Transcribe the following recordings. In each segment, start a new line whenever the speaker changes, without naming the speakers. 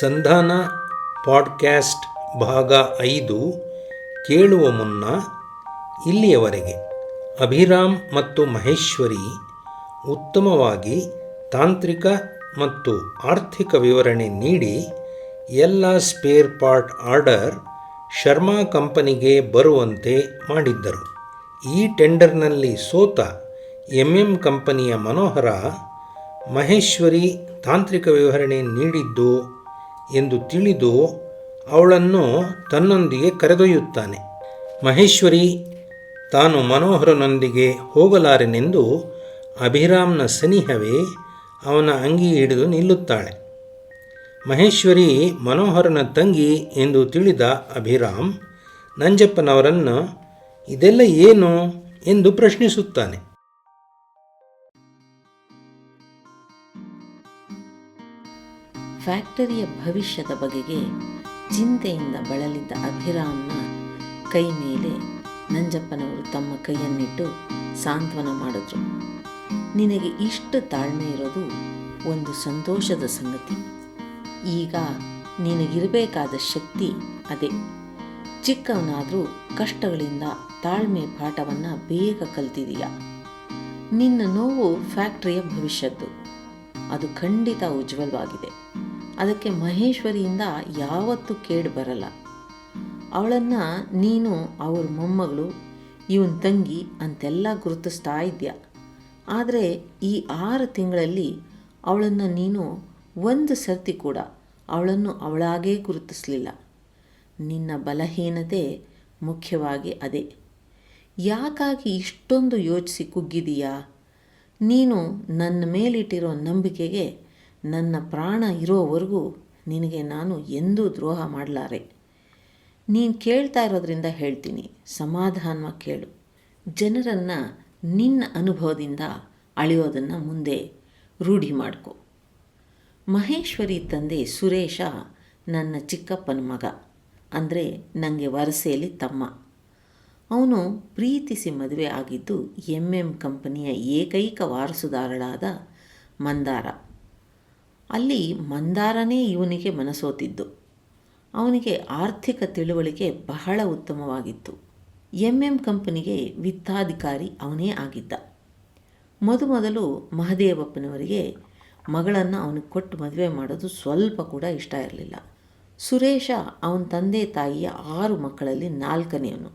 ಸಂಧಾನ ಪಾಡ್ಕ್ಯಾಸ್ಟ್ ಭಾಗ ಐದು ಕೇಳುವ ಮುನ್ನ ಇಲ್ಲಿಯವರೆಗೆ ಅಭಿರಾಮ್ ಮತ್ತು ಮಹೇಶ್ವರಿ ಉತ್ತಮವಾಗಿ ತಾಂತ್ರಿಕ ಮತ್ತು ಆರ್ಥಿಕ ವಿವರಣೆ ನೀಡಿ ಎಲ್ಲ ಸ್ಪೇರ್ ಪಾರ್ಟ್ ಆರ್ಡರ್ ಶರ್ಮಾ ಕಂಪನಿಗೆ ಬರುವಂತೆ ಮಾಡಿದ್ದರು. ಈ ಟೆಂಡರ್ನಲ್ಲಿ ಸೋತ ಎಂ ಎಂ ಕಂಪನಿಯ ಮನೋಹರ ಮಹೇಶ್ವರಿ ತಾಂತ್ರಿಕ ವಿವರಣೆ ನೀಡಿದ್ದು ಎಂದು ತಿಳಿದು ಅವಳನ್ನು ತನ್ನೊಂದಿಗೆ ಕರೆದೊಯ್ಯುತ್ತಾನೆ. ಮಹೇಶ್ವರಿ, ತಾನು ಮನೋಹರನೊಂದಿಗೆ ಹೋಗಲಾರೆನೆಂದು ಅಭಿರಾಮ್ನ ಸನಿಹವೇ ಅವನ ಅಂಗಿ ಹಿಡಿದು ನಿಲ್ಲುತ್ತಾಳೆ. ಮಹೇಶ್ವರಿ ಮನೋಹರನ ತಂಗಿ ಎಂದು ತಿಳಿದ ಅಭಿರಾಮ್, ನಂಜಪ್ಪನವರನ್ನು ಇದೆಲ್ಲ ಏನು ಎಂದು ಪ್ರಶ್ನಿಸುತ್ತಾನೆ.
ಫ್ಯಾಕ್ಟರಿಯ ಭವಿಷ್ಯದ ಬಗೆಗೆ ಚಿಂತೆಯಿಂದ ಬಳಲಿದ್ದ ಅಭಿರಾಮ್ನ ಕೈ ಮೇಲೆ ನಂಜಪ್ಪನವರು ತಮ್ಮ ಕೈಯನ್ನಿಟ್ಟು ಸಾಂತ್ವನ ಮಾಡಿದ್ರು. ನಿನಗೆ ಇಷ್ಟು ತಾಳ್ಮೆ ಇರೋದು ಒಂದು ಸಂತೋಷದ ಸಂಗತಿ. ಈಗ ನಿನಗಿರಬೇಕಾದ ಶಕ್ತಿ ಅದೇ. ಚಿಕ್ಕವನಾದರೂ ಕಷ್ಟಗಳಿಂದ ತಾಳ್ಮೆ ಪಾಠವನ್ನು ಬೇಗ ಕಲ್ತಿದೀಯ. ನಿನ್ನ ನೋವು ಫ್ಯಾಕ್ಟರಿಯ ಭವಿಷ್ಯದ್ದು. ಅದು ಖಂಡಿತ ಉಜ್ವಲವಾಗಿದೆ. ಅದಕ್ಕೆ ಮಹೇಶ್ವರಿಯಿಂದ ಯಾವತ್ತೂ ಕೇಡು ಬರಲ್ಲ. ಅವಳನ್ನು ನೀನು, ಅವ್ರ ಮೊಮ್ಮಗಳು, ಇವನ್ ತಂಗಿ ಅಂತೆಲ್ಲ ಗುರುತಿಸ್ತಾ ಇದ್ದ್ಯಾ ಆದರೆ ಈ ಆರು ತಿಂಗಳಲ್ಲಿ ಅವಳನ್ನು ನೀನು ಒಂದು ಸರ್ತಿ ಕೂಡ ಅವಳನ್ನು ಅವಳಾಗೇ ಗುರುತಿಸಲಿಲ್ಲ. ನಿನ್ನ ಬಲಹೀನತೆ ಮುಖ್ಯವಾಗಿ ಅದೇ. ಯಾಕಾಗಿ ಇಷ್ಟೊಂದು ಯೋಚಿಸಿ ಕುಗ್ಗಿದೀಯಾ? ನೀನು ನನ್ನ ಮೇಲಿಟ್ಟಿರೋ ನಂಬಿಕೆಗೆ ನನ್ನ ಪ್ರಾಣ ಇರೋವರೆಗೂ ನಿನಗೆ ನಾನು ಎಂದೂ ದ್ರೋಹ ಮಾಡಲಾರೆ. ನೀನು ಕೇಳ್ತಾ ಇರೋದ್ರಿಂದ ಹೇಳ್ತೀನಿ. ಸಮಾಧಾನವಾಗಿ ಕೇಳು. ಜನರನ್ನು ನಿನ್ನ ಅನುಭವದಿಂದ ಅಳೆಯೋದನ್ನು ಮುಂದೆ ರೂಢಿ ಮಾಡ್ಕೊ. ಮಹೇಶ್ವರಿ ತಂದೆ ಸುರೇಶ ನನ್ನ ಚಿಕ್ಕಪ್ಪನ ಮಗ. ಅಂದರೆ ನನಗೆ ವರಸೆಯಲ್ಲಿ ತಮ್ಮ. ಅವನು ಪ್ರೀತಿಸಿ ಮದುವೆ ಆಗಿದ್ದು ಎಂ ಎಂ ಕಂಪನಿಯ ಏಕೈಕ ವಾರಸುದಾರಳಾದ ಮಂದಾರ. ಅಲ್ಲಿ ಮಂದಾರನೇ ಇವನಿಗೆ ಮನಸೋತಿದ್ದು. ಅವನಿಗೆ ಆರ್ಥಿಕ ತಿಳುವಳಿಕೆ ಬಹಳ ಉತ್ತಮವಾಗಿತ್ತು. ಎಂ ಎಂ ಕಂಪನಿಗೆ ವಿತ್ತಾಧಿಕಾರಿ ಅವನೇ ಆಗಿದ್ದ. ಮೊದಮೊದಲು ಮಹದೇವಪ್ಪನವರಿಗೆ ಮಗಳನ್ನು ಅವನಿಗೆ ಕೊಟ್ಟು ಮದುವೆ ಮಾಡೋದು ಸ್ವಲ್ಪ ಕೂಡ ಇಷ್ಟ ಇರಲಿಲ್ಲ. ಸುರೇಶ ಅವನ ತಂದೆ ತಾಯಿಯ ಆರು ಮಕ್ಕಳಲ್ಲಿ ನಾಲ್ಕನೆಯವನು.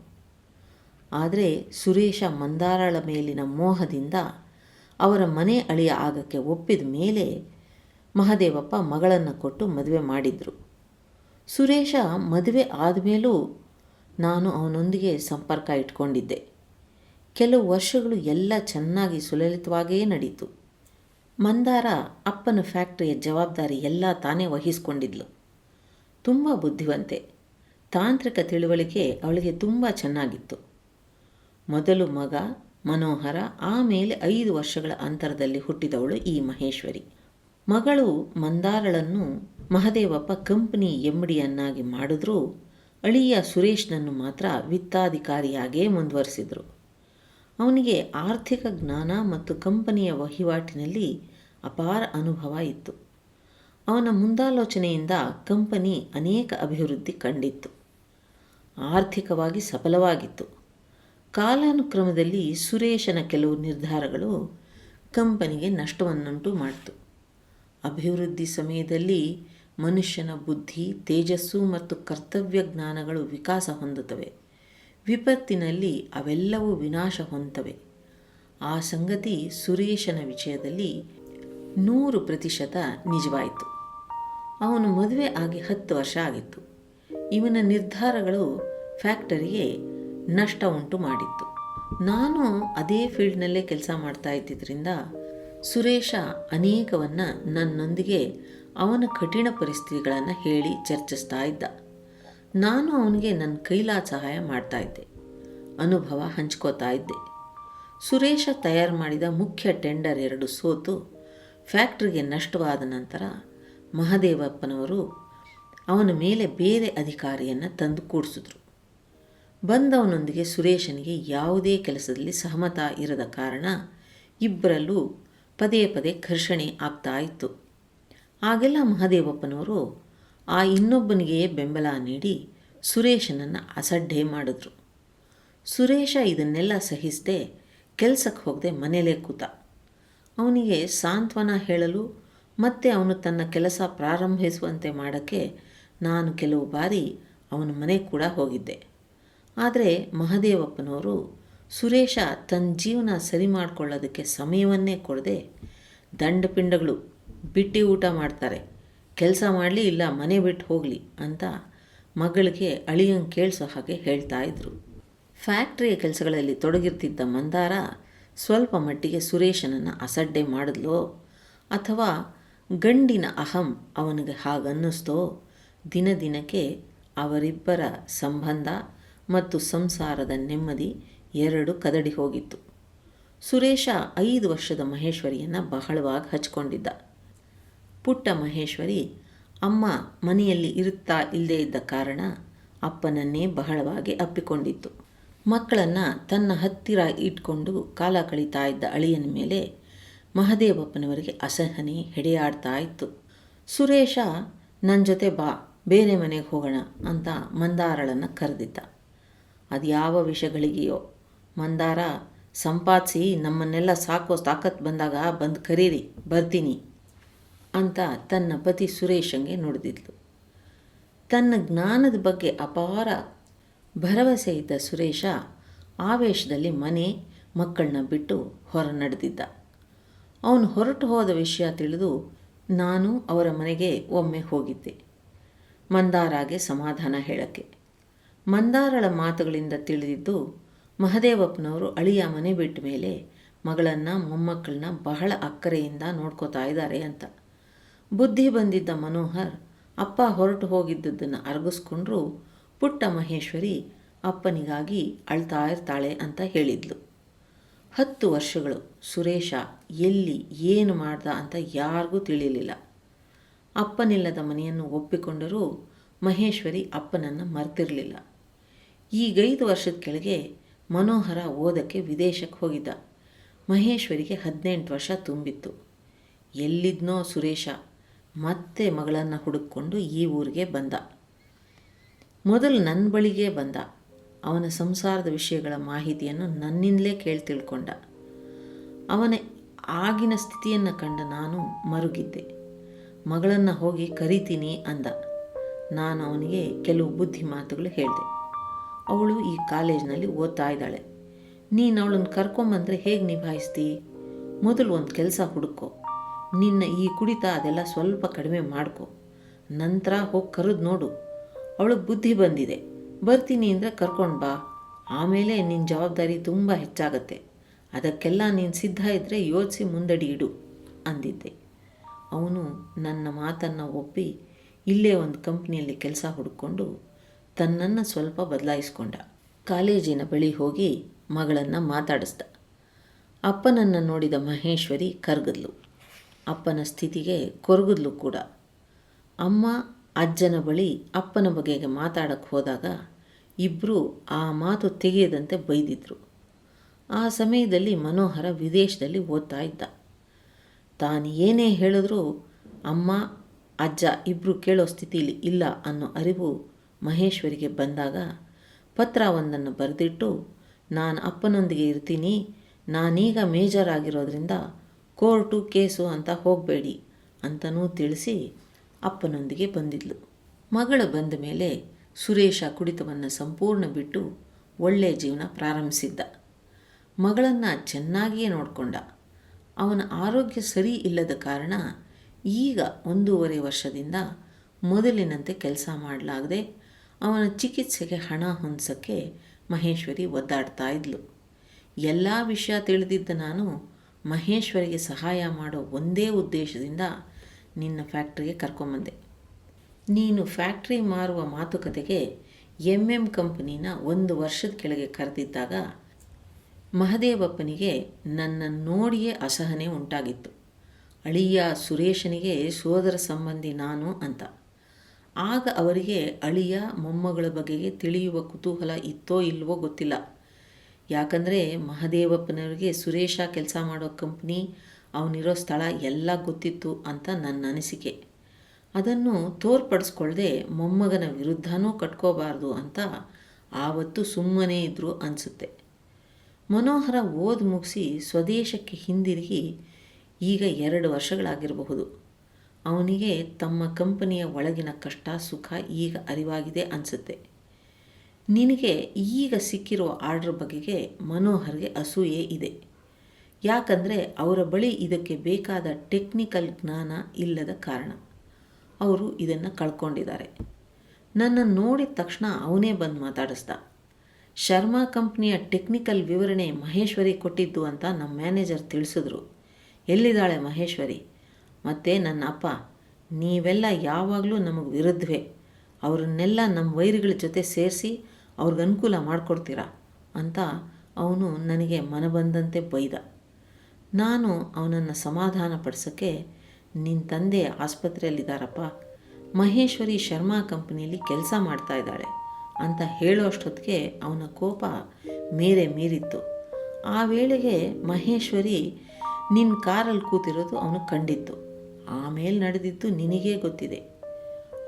ಆದರೆ ಸುರೇಶ ಮಂದಾರಳ ಮೇಲಿನ ಮೋಹದಿಂದ ಅವರ ಮನೆ ಅಳಿಯ ಆಗಕ್ಕೆ ಒಪ್ಪಿದ ಮೇಲೆ ಮಹದೇವಪ್ಪ ಮಗಳನ್ನು ಕೊಟ್ಟು ಮದುವೆ ಮಾಡಿದರು. ಸುರೇಶ ಮದುವೆ ಆದಮೇಲೂ ನಾನು ಅವನೊಂದಿಗೆ ಸಂಪರ್ಕ ಇಟ್ಕೊಂಡಿದ್ದೆ. ಕೆಲವು ವರ್ಷಗಳು ಎಲ್ಲ ಚೆನ್ನಾಗಿ ಸುಲಲಿತವಾಗಿಯೇ ನಡೀತು. ಮಂದಾರ ಅಪ್ಪನ ಫ್ಯಾಕ್ಟ್ರಿಯ ಜವಾಬ್ದಾರಿ ಎಲ್ಲ ತಾನೇ ವಹಿಸ್ಕೊಂಡಿದ್ಲು. ತುಂಬ ಬುದ್ಧಿವಂತೆ. ತಾಂತ್ರಿಕ ತಿಳುವಳಿಕೆ ಅವಳಿಗೆ ತುಂಬ ಚೆನ್ನಾಗಿತ್ತು. ಮೊದಲು ಮಗ, ಮನೋಹರ, ಆಮೇಲೆ ಐದು ವರ್ಷಗಳ ಅಂತರದಲ್ಲಿ ಹುಟ್ಟಿದವಳು ಈ ಮಹೇಶ್ವರಿ. ಮಗಳು ಮಂದಾರಳನ್ನು ಮಹದೇವಪ್ಪ ಕಂಪನಿ ಎಂಬಡಿಯನ್ನಾಗಿ ಮಾಡಿದ್ರೂ. ಅಳಿಯ ಸುರೇಶ್ನನ್ನು ಮಾತ್ರ ವಿತ್ತಾಧಿಕಾರಿಯಾಗೇ ಮುಂದುವರಿಸಿದರು. ಅವನಿಗೆ ಆರ್ಥಿಕ ಜ್ಞಾನ ಮತ್ತು ಕಂಪನಿಯ ವಹಿವಾಟಿನಲ್ಲಿ ಅಪಾರ ಅನುಭವ ಇತ್ತು. ಅವನ ಮುಂದಾಲೋಚನೆಯಿಂದ ಕಂಪನಿ ಅನೇಕ ಅಭಿವೃದ್ಧಿ ಕಂಡಿತ್ತು. ಆರ್ಥಿಕವಾಗಿ ಸಫಲವಾಗಿತ್ತು. ಕಾಲಾನುಕ್ರಮದಲ್ಲಿ ಸುರೇಶನ ಕೆಲವು ನಿರ್ಧಾರಗಳು ಕಂಪನಿಗೆ ನಷ್ಟವನ್ನುಂಟು ಮಾಡಿತು. ಅಭಿವೃದ್ಧಿ ಸಮಯದಲ್ಲಿ ಮನುಷ್ಯನ ಬುದ್ಧಿ, ತೇಜಸ್ಸು ಮತ್ತು ಕರ್ತವ್ಯ ಜ್ಞಾನಗಳು ವಿಕಾಸ ಹೊಂದುತ್ತವೆ. ವಿಪತ್ತಿನಲ್ಲಿ ಅವೆಲ್ಲವೂ ವಿನಾಶ ಹೊಂದುತ್ತವೆ. ಆ ಸಂಗತಿ ಸುರೇಶನ ವಿಷಯದಲ್ಲಿ ನೂರು ಪ್ರತಿಶತ ನಿಜವಾಯಿತು. ಅವನು ಮದುವೆ ಆಗಿ ಹತ್ತು ವರ್ಷ ಆಗಿತ್ತು. ಇವನ ನಿರ್ಧಾರಗಳು ಫ್ಯಾಕ್ಟರಿಗೆ ನಷ್ಟ ಉಂಟು ಮಾಡಿತ್ತು. ನಾನು ಅದೇ ಫೀಲ್ಡ್ನಲ್ಲೇ ಕೆಲಸ ಮಾಡ್ತಾ ಇದ್ದಿದ್ದರಿಂದ ಸುರೇಶ ಅನೇಕವನ್ನು ನನ್ನೊಂದಿಗೆ ಅವನ ಕಠಿಣ ಪರಿಸ್ಥಿತಿಗಳನ್ನು ಹೇಳಿ ಚರ್ಚಿಸ್ತಾ ಇದ್ದ. ನಾನು ಅವನಿಗೆ ನನ್ನ ಕೈಲಾದ ಸಹಾಯ ಮಾಡ್ತಾ ಇದ್ದೆ. ಅನುಭವ ಹಂಚ್ಕೋತಾ ಇದ್ದೆ. ಸುರೇಶ ತಯಾರು ಮಾಡಿದ ಮುಖ್ಯ ಟೆಂಡರ್ ಎರಡು ಸೋತು ಫ್ಯಾಕ್ಟ್ರಿಗೆ ನಷ್ಟವಾದ ನಂತರ ಮಹದೇವಪ್ಪನವರು ಅವನ ಮೇಲೆ ಬೇರೆ ಅಧಿಕಾರಿಯನ್ನು ತಂದು ಕೂಡಿಸಿದ್ರು. ಬಂದವನೊಂದಿಗೆ ಸುರೇಶನಿಗೆ ಯಾವುದೇ ಕೆಲಸದಲ್ಲಿ ಸಹಮತ ಇರದ ಕಾರಣ ಇಬ್ಬರಲ್ಲೂ ಪದೇ ಪದೇ ಘರ್ಷಣೆ ಆಗ್ತಾ ಇತ್ತು. ಆಗೆಲ್ಲ ಮಹದೇವಪ್ಪನವರು ಆ ಇನ್ನೊಬ್ಬನಿಗೆ ಬೆಂಬಲ ನೀಡಿ ಸುರೇಶನನ್ನು ಅಸಡ್ಡೆ ಮಾಡಿದ್ರು. ಸುರೇಶ ಇದನ್ನೆಲ್ಲ ಸಹಿಸದೆ ಕೆಲಸಕ್ಕೆ ಹೋಗದೆ ಮನೆಯಲ್ಲೇ ಕೂತ. ಅವನಿಗೆ ಸಾಂತ್ವನ ಹೇಳಲು ಮತ್ತೆ ಅವನು ತನ್ನ ಕೆಲಸ ಪ್ರಾರಂಭಿಸುವಂತೆ ಮಾಡೋಕ್ಕೆ ನಾನು ಕೆಲವು ಬಾರಿ ಅವನ ಮನೆ ಕೂಡ ಹೋಗಿದ್ದೆ. ಆದರೆ ಮಹದೇವಪ್ಪನವರು ಸುರೇಶ ತನ್ನ ಜೀವನ ಸರಿ ಮಾಡಿಕೊಳ್ಳೋದಕ್ಕೆ ಸಮಯವನ್ನೇ ಕೊಡದೆ ದಂಡಪಿಂಡಗಳು ಬಿಟ್ಟು ಊಟ ಮಾಡ್ತಾರೆ. ಕೆಲಸ ಮಾಡಲಿ ಇಲ್ಲ, ಮನೆ ಬಿಟ್ಟು ಹೋಗಲಿ ಅಂತ ಮಗಳಿಗೆ ಅಳಿಯಂಗೆ ಕೇಳಿಸೋ ಹಾಗೆ ಹೇಳ್ತಾ ಇದ್ರು. ಫ್ಯಾಕ್ಟ್ರಿಯ ಕೆಲಸಗಳಲ್ಲಿ ತೊಡಗಿರ್ತಿದ್ದ ಮಂದಾರ ಸ್ವಲ್ಪ ಮಟ್ಟಿಗೆ ಸುರೇಶನನ್ನು ಅಸಡ್ಡೆ ಮಾಡಿದ್ಲೋ ಅಥವಾ ಗಂಡಿನ ಅಹಂ ಅವನಿಗೆ ಹಾಗನ್ನಿಸ್ತೋ ದಿನ ದಿನಕ್ಕೆ ಅವರಿಬ್ಬರ ಸಂಬಂಧ ಮತ್ತು ಸಂಸಾರದ ನೆಮ್ಮದಿ ಎರಡು ಕದಡಿ ಹೋಗಿತ್ತು. ಸುರೇಶ ಐದು ವರ್ಷದ ಮಹೇಶ್ವರಿಯನ್ನು ಬಹಳವಾಗಿ ಹಚ್ಕೊಂಡಿದ್ದ. ಪುಟ್ಟ ಮಹೇಶ್ವರಿ ಅಮ್ಮ ಮನೆಯಲ್ಲಿ ಇರುತ್ತಾ ಇಲ್ಲದೇ ಇದ್ದ ಕಾರಣ ಅಪ್ಪನನ್ನೇ ಬಹಳವಾಗಿ ಅಪ್ಪಿಕೊಂಡಿತ್ತು. ಮಕ್ಕಳನ್ನು ತನ್ನ ಹತ್ತಿರ ಇಟ್ಕೊಂಡು ಕಾಲ ಕಳೀತಾ ಇದ್ದ ಅಳಿಯನ ಮೇಲೆ ಮಹದೇವಪ್ಪನವರಿಗೆ ಅಸಹನೆ ಹೆಡೆಯಾಡ್ತಾ ಇತ್ತು. ಸುರೇಶ ನನ್ನ ಜೊತೆ ಬಾ, ಬೇರೆ ಮನೆಗೆ ಹೋಗೋಣ ಅಂತ ಮಂದಾರಳನ್ನು ಕರೆದಿದ್ದ. ಅದು ಯಾವ ವಿಷಯಗಳಿಗೆಯೋ ಮಂದಾರ, ಸಂಪಾದಿಸಿ ನಮ್ಮನ್ನೆಲ್ಲ ಸಾಕೋ ತಾಕತ್ ಬಂದಾಗ ಬಂದು ಕರೀರಿ, ಬರ್ತೀನಿ ಅಂತ ತನ್ನ ಪತಿ ಸುರೇಶಂಗೆ ನುಡಿದಿದ್ಲು. ತನ್ನ ಜ್ಞಾನದ ಬಗ್ಗೆ ಅಪಾರ ಭರವಸೆ ಇದ್ದ ಸುರೇಶ ಆವೇಶದಲ್ಲಿ ಮನೆ ಮಕ್ಕಳನ್ನ ಬಿಟ್ಟು ಹೊರ ನಡೆದಿದ್ದ ಅವನು ಹೊರಟು ಹೋದ ವಿಷಯ ತಿಳಿದು ನಾನು ಅವರ ಮನೆಗೆ ಒಮ್ಮೆ ಹೋಗಿದ್ದೆ. ಮಂದಾರಾಗೆ ಸಮಾಧಾನ ಹೇಳಕ್ಕೆ. ಮಂದಾರಳ ಮಾತುಗಳಿಂದ ತಿಳಿದಿದ್ದು ಮಹದೇವಪ್ಪನವರು ಅಳಿಯ ಮನೆ ಬಿಟ್ಟ ಮೇಲೆ ಮಗಳನ್ನು, ಮೊಮ್ಮಕ್ಕಳನ್ನ ಬಹಳ ಅಕ್ಕರೆಯಿಂದ ನೋಡ್ಕೋತಾ ಇದ್ದಾರೆ ಅಂತ. ಬುದ್ಧಿ ಬಂದಿದ್ದ ಮನೋಹರ್ ಅಪ್ಪ ಹೊರಟು ಹೋಗಿದ್ದುದನ್ನು ಅರಗಿಸ್ಕೊಂಡ್ರು ಪುಟ್ಟ ಮಹೇಶ್ವರಿ ಅಪ್ಪನಿಗಾಗಿ ಅಳ್ತಾ ಇರ್ತಾಳೆ ಅಂತ ಹೇಳಿದ್ಲು. ಹತ್ತು ವರ್ಷಗಳು, ಸುರೇಶ ಎಲ್ಲಿ ಏನು ಮಾಡ್ದ ಅಂತ ಯಾರಿಗೂ ತಿಳಿಯಲಿಲ್ಲ ಅಪ್ಪನಿಲ್ಲದ ಮನೆಯನ್ನು ಒಪ್ಪಿಕೊಂಡರೂ ಮಹೇಶ್ವರಿ ಅಪ್ಪನನ್ನು ಮರ್ತಿರಲಿಲ್ಲ. ಈಗೈದು ವರ್ಷದ ಕೆಳಗೆ ಮನೋಹರ ಓದಕ್ಕೆ ವಿದೇಶಕ್ಕೆ ಹೋಗಿದ್ದ. ಮಹೇಶ್ವರಿಗೆ ಹದಿನೆಂಟು ವರ್ಷ ತುಂಬಿತ್ತು. ಎಲ್ಲಿದ್ನೋ ಸುರೇಶ, ಮತ್ತೆ ಮಗಳನ್ನು ಹುಡುಕೊಂಡು ಈ ಊರಿಗೆ ಬಂದ. ಮೊದಲು ನನ್ನ ಬಳಿಗೆ ಬಂದ. ಅವನ ಸಂಸಾರದ ವಿಷಯಗಳ ಮಾಹಿತಿಯನ್ನು ನನ್ನಿಂದಲೇ ಕೇಳಿ ತಿಳ್ಕೊಂಡ. ಅವನ ಆಗಿನ ಸ್ಥಿತಿಯನ್ನು ಕಂಡ ನಾನು ಮರುಗಿದ್ದೆ. ಮಗಳನ್ನು ಹೋಗಿ ಕರಿತೀನಿ ಅಂದ. ನಾನು ಅವನಿಗೆ ಕೆಲವು ಬುದ್ಧಿ ಮಾತುಗಳು ಹೇಳಿದೆ. ಅವಳು ಈ ಕಾಲೇಜ್ನಲ್ಲಿ ಓದ್ತಾ ಇದ್ದಾಳೆ. ನೀನು ಅವಳನ್ನು ಕರ್ಕೊಂಬಂದರೆ ಹೇಗೆ ನಿಭಾಯಿಸ್ತಿ? ಮೊದಲು ಒಂದು ಕೆಲಸ ಹುಡುಕೋ. ನಿನ್ನ ಈ ಕುಡಿತ ಅದೆಲ್ಲ ಸ್ವಲ್ಪ ಕಡಿಮೆ ಮಾಡ್ಕೊ. ನಂತರ ಹೋಗಿ ಕರೆದು ನೋಡು. ಅವಳಿಗೆ ಬುದ್ಧಿ ಬಂದಿದೆ. ಬರ್ತೀನಿ ಅಂದರೆ ಕರ್ಕೊಂಡು ಬಾ. ಆಮೇಲೆ ನಿನ್ನ ಜವಾಬ್ದಾರಿ ತುಂಬ ಹೆಚ್ಚಾಗತ್ತೆ. ಅದಕ್ಕೆಲ್ಲ ನೀನು ಸಿದ್ಧ ಇದ್ದರೆ ಯೋಚಿಸಿ ಮುಂದಡಿ ಇಡು, ಅಂದಿದ್ದೆ. ಅವನು ನನ್ನ ಮಾತನ್ನು ಒಪ್ಪಿ ಇಲ್ಲೇ ಒಂದು ಕಂಪ್ನಿಯಲ್ಲಿ ಕೆಲಸ ಹುಡುಕೊಂಡು ತನ್ನನ್ನು ಸ್ವಲ್ಪ ಬದಲಾಯಿಸ್ಕೊಂಡ. ಕಾಲೇಜಿನ ಬಳಿ ಹೋಗಿ ಮಗಳನ್ನು ಮಾತಾಡಿಸ್ದ. ಅಪ್ಪನನ್ನು ನೋಡಿದ ಮಹೇಶ್ವರಿ ಕರ್ಗದ್ಲು. ಅಪ್ಪನ ಸ್ಥಿತಿಗೆ ಕೊರಗದ್ಲು ಕೂಡ. ಅಮ್ಮ, ಅಜ್ಜನ ಬಳಿ ಅಪ್ಪನ ಬಗೆಗೆ ಮಾತಾಡಕ್ಕೆ ಹೋದಾಗ ಇಬ್ಬರೂ ಆ ಮಾತು ತೆಗೆಯದಂತೆ ಬೈದಿದ್ರು. ಆ ಸಮಯದಲ್ಲಿ ಮನೋಹರ ವಿದೇಶದಲ್ಲಿ ಓದ್ತಾ ಇದ್ದ. ತಾನು ಏನೇ ಹೇಳಿದ್ರೂ, ಅಮ್ಮ, ಅಜ್ಜ ಇಬ್ಬರು ಕೇಳೋ ಸ್ಥಿತಿಲಿ ಇಲ್ಲ ಅನ್ನೋ ಅರಿವು ಮಹೇಶ್ವರಿಗೆ ಬಂದಾಗ ಪತ್ರ ಒಂದನ್ನು ಬರೆದಿಟ್ಟು, ನಾನು ಅಪ್ಪನೊಂದಿಗೆ ಇರ್ತೀನಿ. ನಾನೀಗ ಮೇಜರ್ ಆಗಿರೋದ್ರಿಂದ ಕೋರ್ಟು ಕೇಸು ಅಂತ ಹೋಗಬೇಡಿ ಅಂತನೂ ತಿಳಿಸಿ ಅಪ್ಪನೊಂದಿಗೆ ಬಂದಿದ್ಲು. ಮಗಳು ಬಂದ ಮೇಲೆ ಸುರೇಶ ಕುಡಿತವನ್ನು ಸಂಪೂರ್ಣ ಬಿಟ್ಟು ಒಳ್ಳೆಯ ಜೀವನ ಪ್ರಾರಂಭಿಸಿದ್ದ. ಮಗಳನ್ನು ಚೆನ್ನಾಗಿಯೇ ನೋಡಿಕೊಂಡ. ಅವನ ಆರೋಗ್ಯ ಸರಿ ಇಲ್ಲದ ಕಾರಣ ಈಗ ಒಂದೂವರೆ ವರ್ಷದಿಂದ ಮೊದಲಿನಂತೆ ಕೆಲಸ ಮಾಡಲಾಗದೆ ಅವನ ಚಿಕಿತ್ಸೆಗೆ ಹಣ ಹೊಂದಿಸೋಕ್ಕೆ ಮಹೇಶ್ವರಿ ಒದ್ದಾಡ್ತಾ ಇದ್ಲು. ಎಲ್ಲ ವಿಷಯ ತಿಳಿದಿದ್ದ ನಾನು ಮಹೇಶ್ವರಿಗೆ ಸಹಾಯ ಮಾಡೋ ಒಂದೇ ಉದ್ದೇಶದಿಂದ ನಿನ್ನ ಫ್ಯಾಕ್ಟ್ರಿಗೆ ಕರ್ಕೊಂಬಂದೆ. ನೀನು ಫ್ಯಾಕ್ಟ್ರಿ ಮಾರುವ ಮಾತುಕತೆಗೆ ಎಂ ಎಂ ಕಂಪನಿನ ಒಂದು ವರ್ಷದ ಕೆಳಗೆ ಕರೆದಿದ್ದಾಗ ಮಹದೇವಪ್ಪನಿಗೆ ನನ್ನ ನೋಡಿಯೇ ಅಸಹನೆ ಉಂಟಾಗಿತ್ತು. ಅಳಿಯ ಸುರೇಶನಿಗೆ ಸೋದರ ಸಂಬಂಧಿ ನಾನು ಅಂತ. ಆಗ ಅವರಿಗೆ ಅಳಿಯ ಮೊಮ್ಮಗಳ ಬಗೆಗೆ ತಿಳಿಯುವ ಕುತೂಹಲ ಇತ್ತೋ ಇಲ್ವೋ ಗೊತ್ತಿಲ್ಲ. ಯಾಕಂದರೆ ಮಹದೇವಪ್ಪನವರಿಗೆ ಸುರೇಶ ಕೆಲಸ ಮಾಡೋ ಕಂಪ್ನಿ ಅವನಿರೋ ಸ್ಥಳ ಎಲ್ಲ ಗೊತ್ತಿತ್ತು ಅಂತ ನನ್ನ ಅನಿಸಿಕೆ. ಅದನ್ನು ತೋರ್ಪಡಿಸ್ಕೊಳ್ಳದೆ ಮೊಮ್ಮಗನ ವಿರುದ್ಧನೂ ಕಟ್ಕೋಬಾರ್ದು ಅಂತ ಆವತ್ತು ಸುಮ್ಮನೆ ಇದ್ದರು ಅನಿಸುತ್ತೆ. ಮನೋಹರ ಓದ್ ಮುಗಿಸಿ ಸ್ವದೇಶಕ್ಕೆ ಹಿಂದಿರುಗಿ ಈಗ ಎರಡು ವರ್ಷಗಳಾಗಿರಬಹುದು. ಅವನಿಗೆ ತಮ್ಮ ಕಂಪನಿಯ ಒಳಗಿನ ಕಷ್ಟ, ಸುಖ ಈಗ ಅರಿವಾಗಿದೆ ಅನಿಸುತ್ತೆ. ನಿನಗೆ ಈಗ ಸಿಕ್ಕಿರುವ ಆರ್ಡರ್ ಬಗೆಗೆ ಮನೋಹರ್ಗೆ ಅಸೂಯೆ ಇದೆ. ಯಾಕಂದರೆ ಅವರ ಬಳಿ ಇದಕ್ಕೆ ಬೇಕಾದ ಟೆಕ್ನಿಕಲ್ ಜ್ಞಾನ ಇಲ್ಲದ ಕಾರಣ. ಅವರು ಇದನ್ನು ಕಳ್ಕೊಂಡಿದ್ದಾರೆ. ನನ್ನನ್ನು ನೋಡಿದ ತಕ್ಷಣ ಅವನೇ ಬಂದು ಮಾತಾಡಿಸ್ದ. ಶರ್ಮಾ ಕಂಪ್ನಿಯ ಟೆಕ್ನಿಕಲ್ ವಿವರಣೆ ಮಹೇಶ್ವರಿ ಕೊಟ್ಟಿದ್ದು ಅಂತ ನಮ್ಮ ಮ್ಯಾನೇಜರ್ ತಿಳಿಸಿದ್ರು. ಎಲ್ಲಿದ್ದಾಳೆ ಮಹೇಶ್ವರಿ? ಮತ್ತು ನನ್ನ ಅಪ್ಪ, ನೀವೆಲ್ಲ ಯಾವಾಗಲೂ ನಮಗೆ ವಿರುದ್ಧವೇ. ಅವರನ್ನೆಲ್ಲ ನಮ್ಮ ವೈರಿಗಳ ಜೊತೆ ಸೇರಿಸಿ ಅವ್ರಿಗೆ ಅನುಕೂಲ ಮಾಡಿಕೊಡ್ತೀರಾ? ಅಂತ ಅವನು ನನಗೆ ಮನಬಂದಂತೆ ಬೈದ. ನಾನು ಅವನನ್ನು ಸಮಾಧಾನ ಪಡಿಸೋಕ್ಕೆ ನಿನ್ನ ತಂದೆ ಆಸ್ಪತ್ರೆಯಲ್ಲಿದ್ದಾರಪ್ಪ ಮಹೇಶ್ವರಿ ಶರ್ಮಾ ಕಂಪ್ನಿಯಲ್ಲಿ ಕೆಲಸ ಮಾಡ್ತಾ ಇದ್ದಾಳೆ ಅಂತ ಹೇಳೋ ಅಷ್ಟೊತ್ತಿಗೆ ಅವನ ಕೋಪ ಮೇರೆ ಮೀರಿತ್ತು. ಆ ವೇಳೆಗೆ ಮಹೇಶ್ವರಿ ನಿನ್ನ ಕಾರಲ್ಲಿ ಕೂತಿರೋದು ಅವನು ಕಂಡಿತ್ತು ಆಮೇಲೆ ನಡೆದಿದ್ದು ನಿನಗೇ ಗೊತ್ತಿದೆ.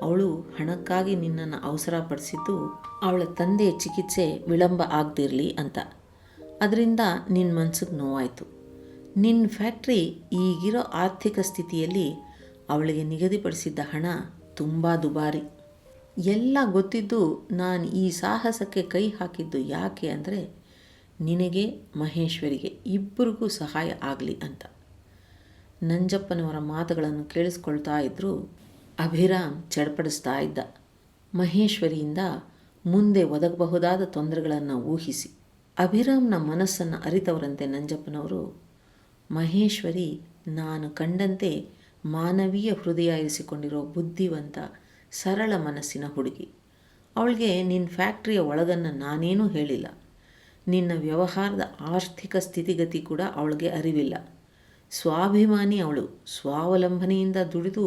ಅವಳು ಹಣಕ್ಕಾಗಿ ನಿನ್ನನ್ನು ಅವಸರ ಪಡಿಸಿದ್ದು ಅವಳ ತಂದೆಯ ಚಿಕಿತ್ಸೆ ವಿಳಂಬ ಆಗದಿರಲಿ ಅಂತ. ಅದರಿಂದ ನಿನ್ನ ಮನಸ್ಸಿಗೆ ನೋವಾಯಿತು. ನಿನ್ನ ಫ್ಯಾಕ್ಟ್ರಿ ಈಗಿರೋ ಆರ್ಥಿಕ ಸ್ಥಿತಿಯಲ್ಲಿ ಅವಳಿಗೆ ನಿಗದಿಪಡಿಸಿದ್ದ ಹಣ ತುಂಬ ದುಬಾರಿ. ಎಲ್ಲ ಗೊತ್ತಿದ್ದು ನಾನು ಈ ಸಾಹಸಕ್ಕೆ ಕೈ ಹಾಕಿದ್ದು ಯಾಕೆ ಅಂದರೆ ನಿನಗೆ ಮಹೇಶ್ವರಿಗೆ ಇಬ್ಬರಿಗೂ ಸಹಾಯ ಆಗಲಿ ಅಂತ. ನಂಜಪ್ಪನವರ ಮಾತುಗಳನ್ನು ಕೇಳಿಸ್ಕೊಳ್ತಾ ಇದ್ದರೂ ಅಭಿರಾಮ್ ಚಡಪಡಿಸ್ತಾ ಇದ್ದ. ಮಹೇಶ್ವರಿಯಿಂದ ಮುಂದೆ ಒದಗಬಹುದಾದ ತೊಂದರೆಗಳನ್ನು ಊಹಿಸಿ. ಅಭಿರಾಮ್ನ ಮನಸ್ಸನ್ನು ಅರಿತವರಂತೆ ನಂಜಪ್ಪನವರು, ಮಹೇಶ್ವರಿ, ನಾನು ಕಂಡಂತೆ ಮಾನವೀಯ ಹೃದಯ ಇರಿಸಿಕೊಂಡಿರೋ ಬುದ್ಧಿವಂತ, ಸರಳ ಮನಸ್ಸಿನ ಹುಡುಗಿ. ಅವಳಿಗೆ ನಿನ್ನ ಫ್ಯಾಕ್ಟ್ರಿಯ ಒಳಗನ್ನು ನಾನೇನೂ ಹೇಳಿಲ್ಲ. ನಿನ್ನ ವ್ಯವಹಾರದ ಆರ್ಥಿಕ ಸ್ಥಿತಿಗತಿ ಕೂಡ ಅವಳಿಗೆ ಅರಿವಿಲ್ಲ. ಸ್ವಾಭಿಮಾನಿ ಅವಳು. ಸ್ವಾವಲಂಬನೆಯಿಂದ ದುಡಿದು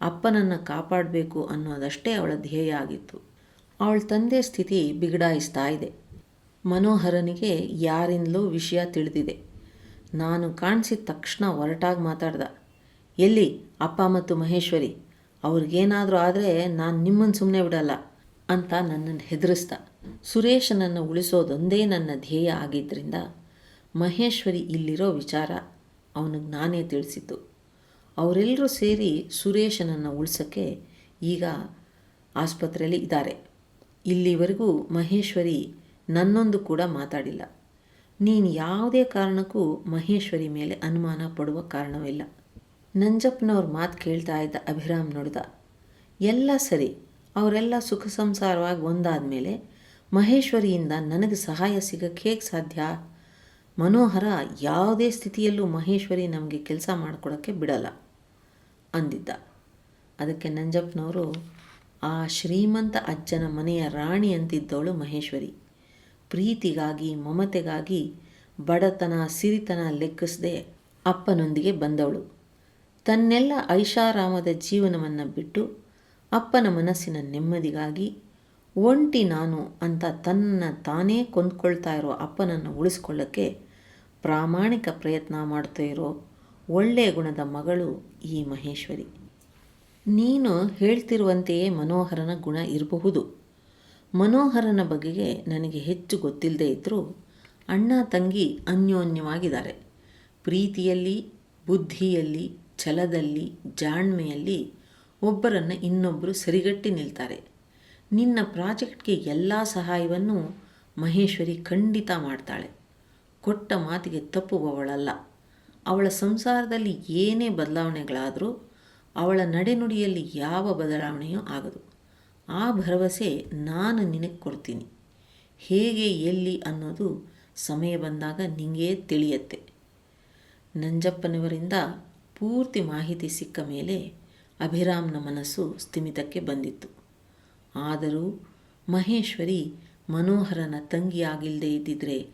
ಅಪ್ಪನನ್ನು ಕಾಪಾಡಬೇಕು ಅನ್ನೋದಷ್ಟೇ ಅವಳ ಧ್ಯೇಯ ಆಗಿತ್ತು. ಅವಳ ತಂದೆ ಸ್ಥಿತಿ ಬಿಗಡಾಯಿಸ್ತಾ ಇದೆ. ಮನೋಹರನಿಗೆ ಯಾರಿಂದಲೂ ವಿಷಯ ತಿಳಿದಿದೆ. ನಾನು ಕಾಣಿಸಿದ ತಕ್ಷಣ ಹೊರಟಾಗಿ ಮಾತಾಡ್ದ, ಎಲ್ಲಿ ಅಪ್ಪ ಮತ್ತು ಮಹೇಶ್ವರಿ? ಅವ್ರಿಗೇನಾದರೂ ಆದರೆ ನಾನು ನಿಮ್ಮನ್ನು ಸುಮ್ಮನೆ ಬಿಡಲ್ಲ ಅಂತ ನನ್ನನ್ನು ಹೆದರಿಸ್ದ. ಸುರೇಶನನ್ನು ಉಳಿಸೋದೊಂದೇ ನನ್ನ ಧ್ಯೇಯ ಆಗಿದ್ದರಿಂದ ಮಹೇಶ್ವರಿ ಇಲ್ಲಿರೋ ವಿಚಾರ ಅವನಿಗೆ ನಾನೇ ತಿಳಿಸಿದ್ದು. ಅವರೆಲ್ಲರೂ ಸೇರಿ ಸುರೇಶನನ್ನು ಉಳಿಸೋಕ್ಕೆ ಈಗ ಆಸ್ಪತ್ರೆಯಲ್ಲಿ ಇದ್ದಾರೆ. ಇಲ್ಲಿವರೆಗೂ ಮಹೇಶ್ವರಿ ನನ್ನೊಂದು ಕೂಡ ಮಾತಾಡಿಲ್ಲ. ನೀನು ಯಾವುದೇ ಕಾರಣಕ್ಕೂ ಮಹೇಶ್ವರಿ ಮೇಲೆ ಅನುಮಾನ ಪಡುವ ಕಾರಣವಿಲ್ಲ. ನಂಜಪ್ಪನವ್ರ ಮಾತು ಕೇಳ್ತಾ ಇದ್ದ ಅಭಿರಾಮ್ ನೋಡಿದ, ಎಲ್ಲ ಸರಿ, ಅವರೆಲ್ಲ ಸುಖ ಸಂಸಾರವಾಗಿ ಒಂದಾದ ಮೇಲೆ ಮಹೇಶ್ವರಿಯಿಂದ ನನಗೆ ಸಹಾಯ ಸಿಗಕ್ಕೆ ಹೇಗೆ ಸಾಧ್ಯ? ಮನೋಹರ ಯಾವುದೇ ಸ್ಥಿತಿಯಲ್ಲೂ ಮಹೇಶ್ವರಿ ನಮಗೆ ಕೆಲಸ ಮಾಡಿಕೊಡೋಕ್ಕೆ ಬಿಡಲ್ಲ ಅಂದಿದ್ದ. ಅದಕ್ಕೆ ನಂಜಪ್ಪನವರು ಆ ಶ್ರೀಮಂತ ಅಜ್ಜನ ಮನೆಯ ರಾಣಿ ಅಂತಿದ್ದವಳು ಮಹೇಶ್ವರಿ. ಪ್ರೀತಿಗಾಗಿ, ಮಮತೆಗಾಗಿ ಬಡತನ, ಸಿರಿತನ ಲೆಕ್ಕಿಸದೆ ಅಪ್ಪನೊಂದಿಗೆ ಬಂದವಳು. ತನ್ನೆಲ್ಲ ಐಷಾರಾಮದ ಜೀವನವನ್ನು ಬಿಟ್ಟು ಅಪ್ಪನ ಮನಸ್ಸಿನ ನೆಮ್ಮದಿಗಾಗಿ ಒಂಟಿ ನಾನು ಅಂತ ತನ್ನ ತಾನೇ ಕೊಂದ್ಕೊಳ್ತಾ ಇರೋ ಅಪ್ಪನನ್ನು ಉಳಿಸ್ಕೊಳ್ಳೋಕ್ಕೆ ಪ್ರಾಮಾಣಿಕ ಪ್ರಯತ್ನ ಮಾಡ್ತಾ ಇರೋ ಒಳ್ಳೆಯ ಗುಣದ ಮಗಳು ಈ ಮಹೇಶ್ವರಿ. ನೀನು ಹೇಳ್ತಿರುವಂತೆಯೇ ಮನೋಹರನ ಗುಣ ಇರಬಹುದು. ಮನೋಹರನ ಬಗೆಗೆ ನನಗೆ ಹೆಚ್ಚು ಗೊತ್ತಿಲ್ಲದೆ ಇದ್ದರೂ ಅಣ್ಣ ತಂಗಿ ಅನ್ಯೋನ್ಯವಾಗಿದ್ದಾರೆ. ಪ್ರೀತಿಯಲ್ಲಿ, ಬುದ್ಧಿಯಲ್ಲಿ, ಛಲದಲ್ಲಿ, ಜಾಣ್ಮೆಯಲ್ಲಿ ಒಬ್ಬರನ್ನು ಇನ್ನೊಬ್ಬರು ಸರಿಗಟ್ಟಿ ನಿಲ್ತಾರೆ. ನಿನ್ನ ಪ್ರಾಜೆಕ್ಟ್ಗೆ ಎಲ್ಲ ಸಹಾಯವನ್ನು ಮಹೇಶ್ವರಿ ಖಂಡಿತ ಮಾಡ್ತಾಳೆ. ಕೊಟ್ಟ ಮಾತಿಗೆ ತಪ್ಪುವವಳಲ್ಲ. ಅವಳ ಸಂಸಾರದಲ್ಲಿ ಏನೇ ಬದಲಾವಣೆಗಳಾದರೂ ಅವಳ ನಡೆನುಡಿಯಲ್ಲಿ ಯಾವ ಬದಲಾವಣೆಯೂ ಆಗದು. ಆ ಭರವಸೆ ನಾನು ನಿನಗೆ ಕೊಡ್ತೀನಿ. ಹೇಗೆ, ಎಲ್ಲಿ ಅನ್ನೋದು ಸಮಯ ಬಂದಾಗ ನಿಂಗೆ ತಿಳಿಯತ್ತೆ. ನಂಜಪ್ಪನವರಿಂದ ಪೂರ್ತಿ ಮಾಹಿತಿ ಸಿಕ್ಕ ಮೇಲೆ ಅಭಿರಾಮ್ನ ಮನಸ್ಸು ಸ್ಥಿಮಿತಕ್ಕೆ ಬಂದಿತ್ತು. ಆದರೂ ಮಹೇಶ್ವರಿ ಮನೋಹರನ ತಂಗಿಯಾಗಿಲ್ಲದೆ ಇದ್ದಿದ್ರೆ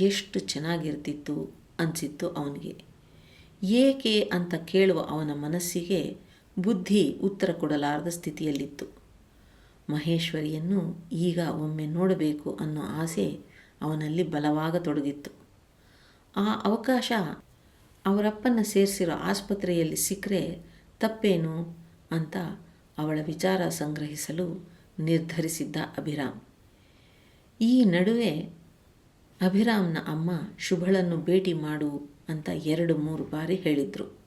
ಎಷ್ಟು ಚೆನ್ನಾಗಿರ್ತಿತ್ತು ಅನಿಸಿತ್ತು ಅವನಿಗೆ. ಏಕೆ ಅಂತ ಕೇಳುವ ಅವನ ಮನಸ್ಸಿಗೆ ಬುದ್ಧಿ ಉತ್ತರ ಕೊಡಲಾರದ ಸ್ಥಿತಿಯಲ್ಲಿತ್ತು. ಮಹೇಶ್ವರಿಯನ್ನು ಈಗ ಒಮ್ಮೆ ನೋಡಬೇಕು ಅನ್ನೋ ಆಸೆ ಅವನಲ್ಲಿ ಬಲವಾಗತೊಡಗಿತ್ತು. ಆ ಅವಕಾಶ ಅವರಪ್ಪನ ಸೇರಿಸಿರೋ ಆಸ್ಪತ್ರೆಯಲ್ಲಿ ಸಿಕ್ಕರೆ ತಪ್ಪೇನು ಅಂತ ಅವಳ ವಿಚಾರ ಸಂಗ್ರಹಿಸಲು ನಿರ್ಧರಿಸಿದ್ದ ಅಭಿರಾಮ್. ಈ ನಡುವೆ ಅಭಿರಾಮ್ನ ಅಮ್ಮ ಶುಭಳನ್ನು ಭೇಟಿ ಮಾಡು ಅಂತ ಎರಡು ಮೂರು ಬಾರಿ ಹೇಳಿದರು.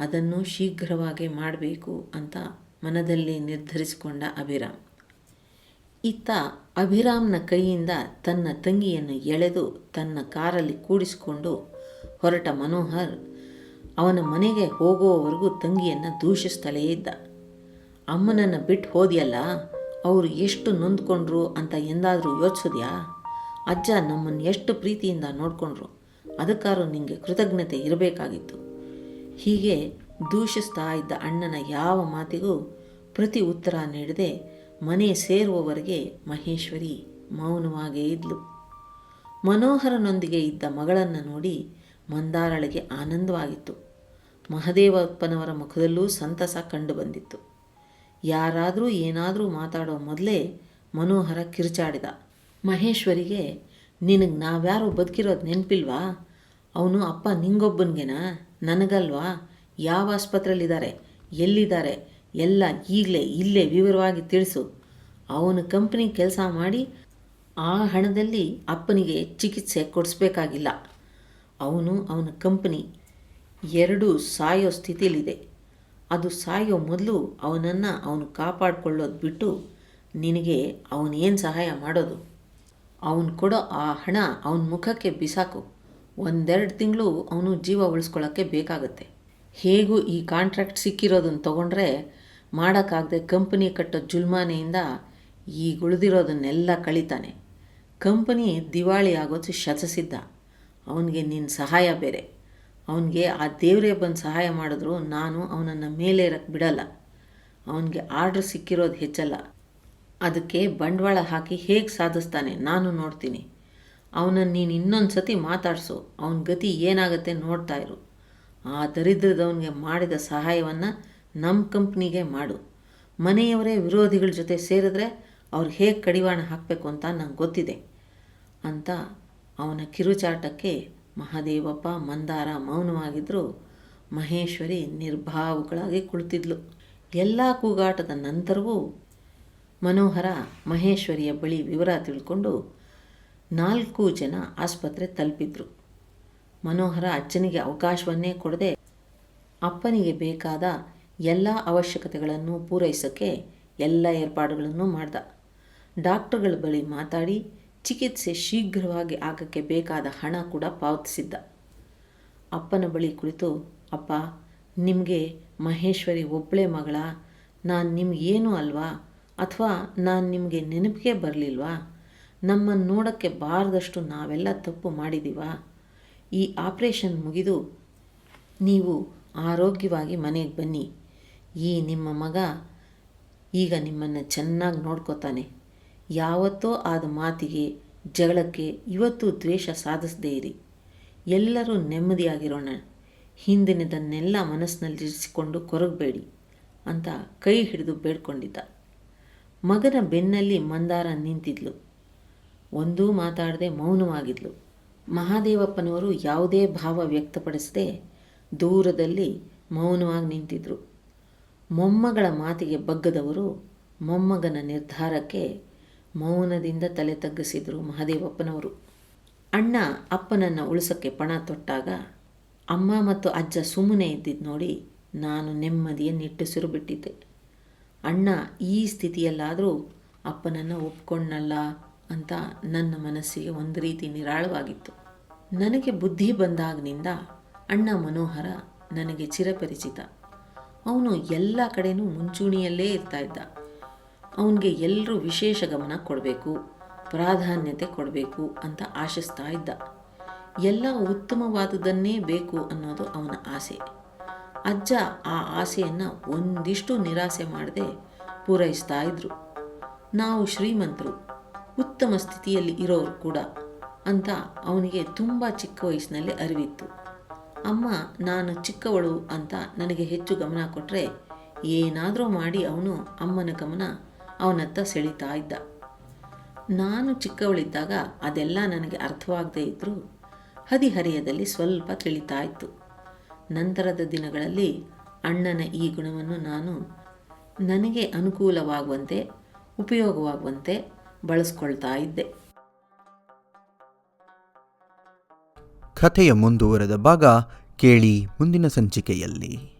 ಅದನ್ನು ಶೀಘ್ರವಾಗಿ ಮಾಡಬೇಕು ಅಂತ ಮನದಲ್ಲಿ ನಿರ್ಧರಿಸಿಕೊಂಡ ಅಭಿರಾಮ್. ಇತ್ತ ಅಭಿರಾಮ್ನ ಕೈಯಿಂದ ತನ್ನ ತಂಗಿಯನ್ನು ಎಳೆದು ತನ್ನ ಕಾರಲ್ಲಿ ಕೂಡಿಸಿಕೊಂಡು ಹೊರಟ ಮನೋಹರ್ ಅವನ ಮನೆಗೆ ಹೋಗುವವರೆಗೂ ತಂಗಿಯನ್ನು ದೂಷಿಸ್ತಲೇ ಇದ್ದ. ಅಮ್ಮನನ್ನು ಬಿಟ್ಟು ಹೋದ್ಯಲ್ಲ? ಅವರು ಎಷ್ಟು ನೊಂದ್ಕೊಂಡ್ರು ಅಂತ ಎಂದಾದರೂ ಯೋಚಿಸಿದ್ಯಾ? ಅಜ್ಜ ನಮ್ಮನ್ನು ಎಷ್ಟು ಪ್ರೀತಿಯಿಂದ ನೋಡಿಕೊಂಡ್ರು. ಅದಕ್ಕಾದ್ರೂ ನಿಮಗೆ ಕೃತಜ್ಞತೆ ಇರಬೇಕಾಗಿತ್ತು. ಹೀಗೆ ದೂಷಿಸ್ತಾ ಇದ್ದ ಅಣ್ಣನ ಯಾವ ಮಾತಿಗೂ ಪ್ರತಿ ಉತ್ತರ ನೀಡದೆ ಮನೆ ಸೇರುವವರೆಗೆ ಮಹೇಶ್ವರಿ ಮೌನವಾಗೇ ಇದ್ಲು. ಮನೋಹರನೊಂದಿಗೆ ಇದ್ದ ಮಗಳನ್ನು ನೋಡಿ ಮಂದಾರಳಿಗೆ ಆನಂದವಾಗಿತ್ತು. ಮಹದೇವಪ್ಪನವರ ಮುಖದಲ್ಲೂ ಸಂತಸ ಕಂಡುಬಂದಿತ್ತು ಯಾರಾದರೂ ಏನಾದರೂ ಮಾತಾಡೋ ಮೊದಲೇ ಮನೋಹರ ಕಿರುಚಾಡಿದ. ಮಹೇಶ್ವರಿಗೆ, ನಿನಗೆ ನಾವ್ಯಾರು ಬದುಕಿರೋದು ನೆನಪಿಲ್ವಾ? ಅವನು ಅಪ್ಪ ನಿಂಗೊಬ್ಬನಿಗೆನಾ? ನನಗಲ್ವಾ? ಯಾವ ಆಸ್ಪತ್ರೆಯಲ್ಲಿದ್ದಾರೆ ಎಲ್ಲಿದ್ದಾರೆ ಎಲ್ಲ ಈಗಲೇ ಇಲ್ಲೇ ವಿವರವಾಗಿ ತಿಳಿಸು. ಅವನ ಕಂಪ್ನಿ ಕೆಲಸ ಮಾಡಿ ಆ ಹಣದಲ್ಲಿ ಅಪ್ಪನಿಗೆ ಚಿಕಿತ್ಸೆ ಕೊಡಿಸ್ಬೇಕಾಗಿಲ್ಲ. ಅವನು ಅವನ ಕಂಪ್ನಿ ಎರಡೂ ಸಾಯೋ ಸ್ಥಿತಿಯಲ್ಲಿದೆ. ಅದು ಸಾಯೋ ಮೊದಲು ಅವನನ್ನು ಅವನು ಕಾಪಾಡಿಕೊಳ್ಳೋದು ಬಿಟ್ಟು ನಿನಗೆ ಅವನೇನು ಸಹಾಯ ಮಾಡೋದು? ಅವನು ಕೊಡೋ ಆ ಹಣ ಅವನ ಮುಖಕ್ಕೆ ಬಿಸಾಕು. ಒಂದೆರಡು ತಿಂಗಳು ಅವನು ಜೀವ ಉಳಿಸ್ಕೊಳ್ಳೋಕ್ಕೆ ಬೇಕಾಗುತ್ತೆ. ಹೇಗೂ ಈ ಕಾಂಟ್ರಾಕ್ಟ್ ಸಿಕ್ಕಿರೋದನ್ನು ತೊಗೊಂಡ್ರೆ ಮಾಡೋಕ್ಕಾಗದೆ ಕಂಪನಿ ಕಟ್ಟೋ ಜುಲ್ಮಾನೆಯಿಂದ ಈಗ ಉಳಿದಿರೋದನ್ನೆಲ್ಲ ಕಳೀತಾನೆ. ಕಂಪನಿ ದಿವಾಳಿ ಆಗೋದು ಶತಸಿದ್ಧ. ಅವನಿಗೆ ನಿನ್ನ ಸಹಾಯ ಬೇರೆ. ಅವನಿಗೆ ಆ ದೇವರೇ ಬಂದು ಸಹಾಯ ಮಾಡಿದ್ರು, ನಾನು ಅವನನ್ನು ಮೇಲೆ ಇರಕ್ಕೆ ಬಿಡಲ್ಲ. ಅವನಿಗೆ ಆರ್ಡ್ರ್ ಸಿಕ್ಕಿರೋದು ಹೆಚ್ಚಲ್ಲ. ಅದಕ್ಕೆ ಬಂಡವಾಳ ಹಾಕಿ ಹೇಗೆ ಸಾಧಿಸ್ತಾನೆ ನಾನು ನೋಡ್ತೀನಿ. ಅವನನ್ನು ನೀನು ಇನ್ನೊಂದು ಸತಿ ಮಾತಾಡಿಸು, ಅವನ ಗತಿ ಏನಾಗುತ್ತೆ ನೋಡ್ತಾ ಇರು. ಆ ದರಿದ್ರದವನಿಗೆ ಮಾಡಿದ ಸಹಾಯವನ್ನು ನಮ್ಮ ಕಂಪ್ನಿಗೆ ಮಾಡು. ಮನೆಯವರೇ ವಿರೋಧಿಗಳ ಜೊತೆ ಸೇರಿದ್ರೆ ಅವ್ರು ಹೇಗೆ ಕಡಿವಾಣ ಹಾಕಬೇಕು ಅಂತ ನಂಗೆ ಗೊತ್ತಿದೆ ಅಂತ ಅವನ ಕಿರುಚಾಟಕ್ಕೆ ಮಹಾದೇವಪ್ಪ ಮಂದಾರ ಮೌನವಾಗಿದ್ದರು ಮಹೇಶ್ವರಿ ನಿರ್ಭಾವುಗಳಾಗಿ ಕುಳಿತಿದ್ಲು. ಎಲ್ಲ ಕೂಗಾಟದ ನಂತರವೂ ಮನೋಹರ ಮಹೇಶ್ವರಿಯ ಬಳಿ ವಿವರ ತಿಳ್ಕೊಂಡು ನಾಲ್ಕು ಜನ ಆಸ್ಪತ್ರೆ ತಲುಪಿದ್ರು. ಮನೋಹರ ಅಜ್ಜನಿಗೆ ಅವಕಾಶವನ್ನೇ ಕೊಡದೆ ಅಪ್ಪನಿಗೆ ಬೇಕಾದ ಎಲ್ಲ ಅವಶ್ಯಕತೆಗಳನ್ನು ಪೂರೈಸೋಕ್ಕೆ ಎಲ್ಲ ಏರ್ಪಾಡುಗಳನ್ನು ಮಾಡ್ದ. ಡಾಕ್ಟರ್ಗಳ ಬಳಿ ಮಾತಾಡಿ ಚಿಕಿತ್ಸೆ ಶೀಘ್ರವಾಗಿ ಆಗಕ್ಕೆ ಬೇಕಾದ ಹಣ ಕೂಡ ಪಾವತಿಸಿದ್ದ. ಅಪ್ಪನ ಬಳಿ ಕುಳಿತು, ಅಪ್ಪ, ನಿಮಗೆ ಮಹೇಶ್ವರಿ ಒಬ್ಬಳೇ ಮಗಳ. ನಾನು ನಿಮಗೇನು ಅಲ್ವಾ? ಅಥವಾ ನಾನು ನಿಮಗೆ ನೆನಪಿಗೆ ಬರಲಿಲ್ವಾ? ನಮ್ಮನ್ನು ನೋಡೋಕ್ಕೆ ಬಾರದಷ್ಟು ನಾವೆಲ್ಲ ತಪ್ಪು ಮಾಡಿದ್ದೀವಾ ಈ ಆಪ್ರೇಷನ್ ಮುಗಿದು ನೀವು ಆರೋಗ್ಯವಾಗಿ ಮನೆಗೆ ಬನ್ನಿ. ಈ ನಿಮ್ಮ ಮಗ ಈಗ ನಿಮ್ಮನ್ನು ಚೆನ್ನಾಗಿ ನೋಡ್ಕೋತಾನೆ. ಯಾವತ್ತೋ ಆದ ಮಾತಿಗೆ, ಜಗಳಕ್ಕೆ ಇವತ್ತು ದ್ವೇಷ ಸಾಧಿಸದೇ ಇರಿ ಎಲ್ಲರೂ ನೆಮ್ಮದಿಯಾಗಿರೋಣ. ಹಿಂದಿನದನ್ನೆಲ್ಲ ಮನಸ್ಸಿನಲ್ಲಿರಿಸಿಕೊಂಡು ಕೊರಗಬೇಡಿ ಅಂತ ಕೈ ಹಿಡಿದು ಬೇಡ್ಕೊಂಡಿದ್ದ. ಮಗನ ಬೆನ್ನಲ್ಲಿ ಮಂದಾರ ನಿಂತಿದ್ಲು. ಒಂದೂ ಮಾತಾಡದೆ ಮೌನವಾಗಿದ್ಲು. ಮಹಾದೇವಪ್ಪನವರು ಯಾವುದೇ ಭಾವ ವ್ಯಕ್ತಪಡಿಸದೆ ದೂರದಲ್ಲಿ ಮೌನವಾಗಿ ನಿಂತಿದ್ರು. ಮೊಮ್ಮಗಳ ಮಾತಿಗೆ ಬಗ್ಗದವರು ಮೊಮ್ಮಗನ ನಿರ್ಧಾರಕ್ಕೆ ಮೌನದಿಂದ ತಲೆ ತಗ್ಗಿಸಿದರು ಮಹದೇವಪ್ಪನವರು. ಅಣ್ಣ ಅಪ್ಪನನ್ನು ಉಳಿಸೋಕ್ಕೆ ಪಣ ತೊಟ್ಟಾಗ, ಅಮ್ಮ ಮತ್ತು ಅಜ್ಜ ಸುಮ್ಮನೆ ಇದ್ದಿದ್ದು ನೋಡಿ ನಾನು ನೆಮ್ಮದಿಯ ನಿಟ್ಟುಸಿರು ಬಿಟ್ಟಿದ್ದೆ ಅಣ್ಣ, ಈ ಸ್ಥಿತಿಯಲ್ಲಾದರೂ ಅಪ್ಪನನ್ನು ಒಪ್ಕೊಂಡಲ್ಲ ಅಂತ ನನ್ನ ಮನಸ್ಸಿಗೆ ಒಂದು ರೀತಿ ನಿರಾಳವಾಗಿತ್ತು. ನನಗೆ ಬುದ್ಧಿ ಬಂದಾಗಿನಿಂದ ಅಣ್ಣ ಮನೋಹರ ನನಗೆ ಚಿರಪರಿಚಿತ. ಅವನು ಎಲ್ಲ ಕಡೆಯೂ ಮುಂಚೂಣಿಯಲ್ಲೇ ಇರ್ತಾ ಇದ್ದ. ಅವನಿಗೆ ಎಲ್ಲರೂ ವಿಶೇಷ ಗಮನ ಕೊಡಬೇಕು, ಪ್ರಾಧಾನ್ಯತೆ ಕೊಡಬೇಕು ಅಂತ ಆಶಿಸ್ತಾ ಇದ್ದ. ಎಲ್ಲ ಉತ್ತಮವಾದುದನ್ನೇ ಬೇಕು ಅನ್ನೋದು ಅವನ ಆಸೆ. ಅಜ್ಜ ಆ ಆಸೆಯನ್ನು ಒಂದಿಷ್ಟು ನಿರಾಸೆ ಮಾಡದೆ ಪೂರೈಸ್ತಾ ಇದ್ರು. ನಾವು ಶ್ರೀಮಂತರು, ಉತ್ತಮ ಸ್ಥಿತಿಯಲ್ಲಿ ಇರೋರು ಕೂಡ ಅಂತ ಅವನಿಗೆ ತುಂಬ ಚಿಕ್ಕ ವಯಸ್ಸಿನಲ್ಲಿ ಅರಿವಿತ್ತು. ಅಮ್ಮ, ನಾನು ಚಿಕ್ಕವಳು ಅಂತ ನನಗೆ ಹೆಚ್ಚು ಗಮನ ಕೊಟ್ಟರೆ ಏನಾದರೂ ಮಾಡಿ ಅವನು ಅಮ್ಮನ ಗಮನ ಅವನತ್ತ ಸೆಳೀತಾ ಇದ್ದ. ನಾನು ಚಿಕ್ಕವಳಿದ್ದಾಗ ಅದೆಲ್ಲ ನನಗೆ ಅರ್ಥವಾಗದೇ ಇದ್ದರೂ ಹದಿಹರೆಯದಲ್ಲಿ ಸ್ವಲ್ಪ ತಿಳಿತಾ ಇತ್ತು. ನಂತರದ ದಿನಗಳಲ್ಲಿ ಅಣ್ಣನ ಈ ಗುಣವನ್ನು ನಾನು ನನಗೆ ಅನುಕೂಲವಾಗುವಂತೆ, ಉಪಯೋಗವಾಗುವಂತೆ ಬಳಸ್ಕೊಳ್ತಾ ಇದ್ದೆ.
ಕಥೆಯ ಮುಂದುವರೆದ ಭಾಗ ಕೇಳಿ ಮುಂದಿನ ಸಂಚಿಕೆಯಲ್ಲಿ.